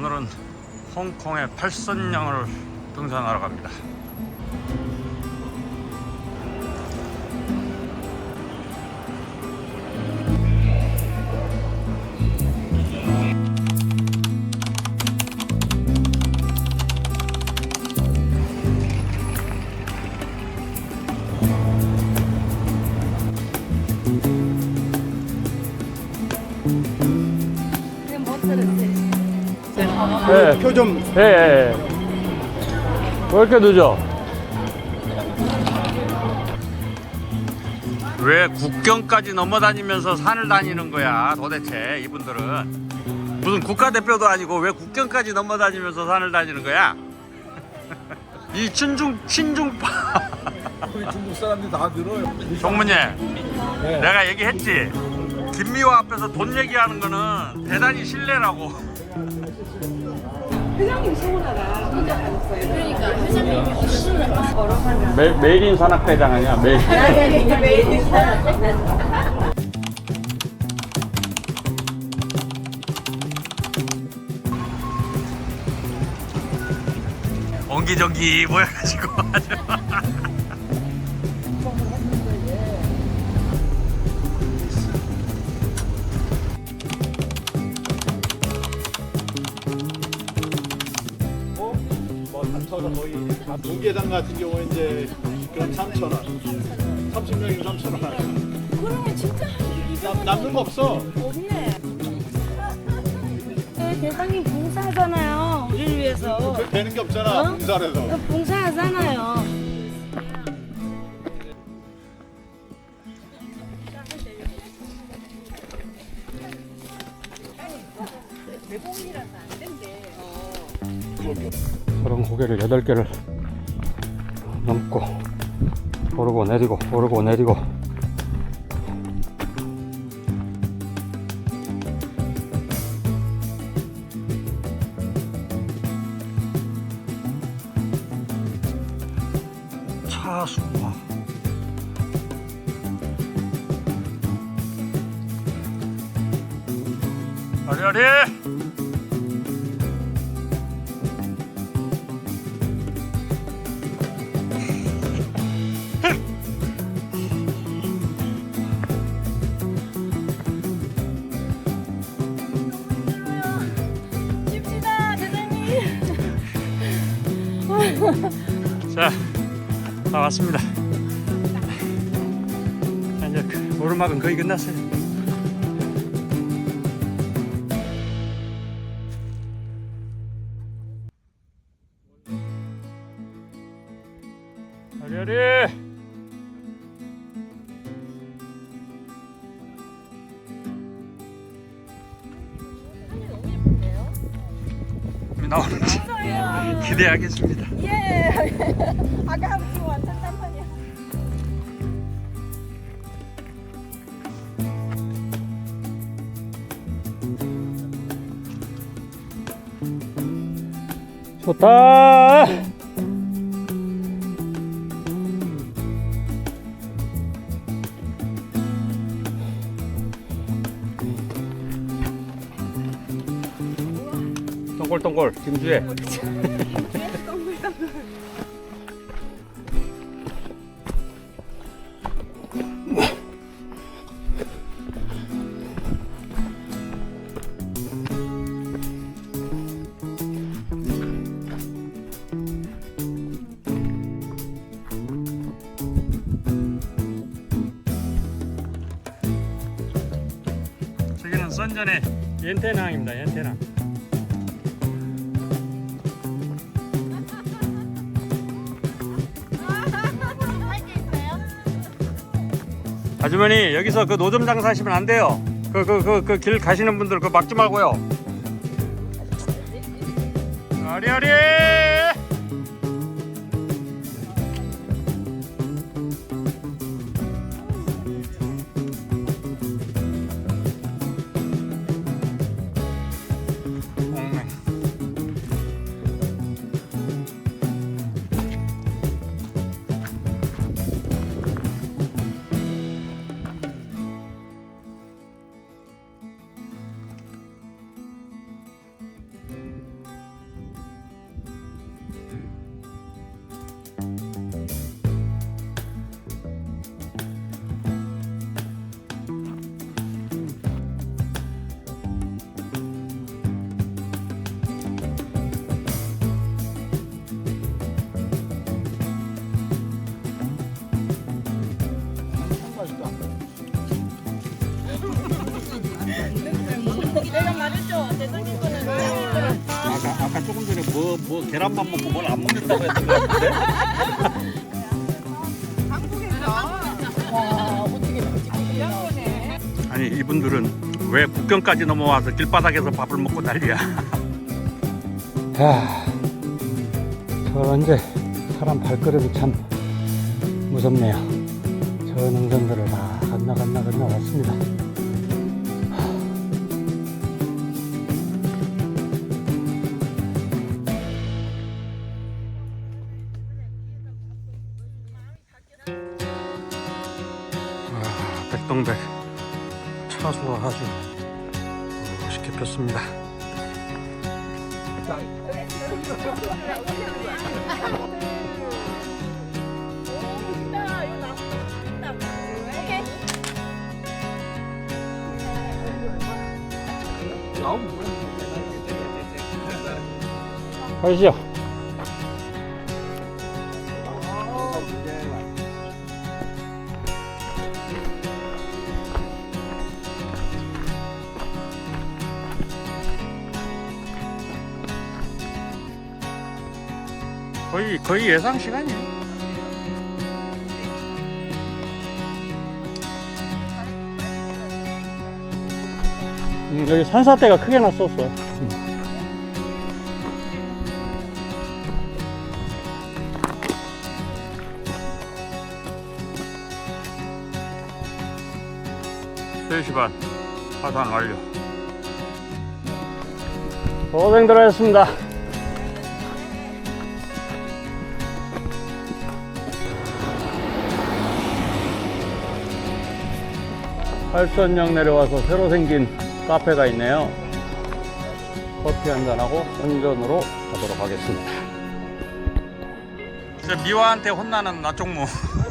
오늘은 홍콩의 팔선령을 등산하러 갑니다. 네, 표좀 예, 예. 왜 이렇게 늦어? 왜 국경까지 넘어다니면서 산을 다니는 거야 도대체 이분들은 무슨 국가대표도 아니고 왜 국경까지 넘어다니면서 산을 다니는 거야? 이 친중 친중파 우리 중국 사람들이 다 들어요. 종문예 네. 내가 얘기했지 김미화 앞에서 돈 얘기하는 거는 대단히 신뢰라고 회장님 서운하다. 혼자 가셨어요. 그러니까 회장님이 없으면. 매, 메일인 산악대장 아니야 메일 매일 옹기종기 모여가지고 아주 거의 무게당 같은 경우에 이제 그럼 3천 원, 30명이면 3천 원. 그러면 진짜 남, 남는 거 없어. 없네. 네, 대장님 봉사하잖아요. 우리를 위해서. 그 되는 게 없잖아. 어? 봉사라서. 봉사하잖아요. 저런 고개를 8개를 넘고 오르고 내리고 오르고 내리고. 차수와 아리아리 자, 다 왔습니다. 자, 이제 그 오르막은 거의 끝났어요. 아리아리! 나오는지 기대하겠습니다. 예. 아까 지금 완전 딴판이야. 좋다. 동글동글 김주혜. 저기는 선전의 옌테낭입니다. 옌테낭. 아주머니 여기서 그 노점 장사하시면 안 돼요. 그 그 그 그 길 가시는 분들 그 막지 말고요. 아리아리. 아까 조금 전에 뭐, 뭐 계란만 먹고 뭘 안 먹는다고 했던 것 같은데? 아니 이분들은 왜 국경까지 넘어와서 길바닥에서 밥을 먹고 난리야? 야, 저 이제 사람 발걸음이 참 무섭네요. 저 능선들을 다 건너 건너 건너 왔습니다. 동백 차수가 아주 멋있게 폈습니다. 가시죠. 거의 거의 예상 시간이에요. 음, 여기 산사태가 크게 났었어. 세시 반 하산 완료. 고생들 하셨습니다. 팔선역 내려와서 새로 생긴 카페가 있네요. 커피 한잔하고 운전으로 가도록 하겠습니다. 저 미화한테 혼나는 나쪽무.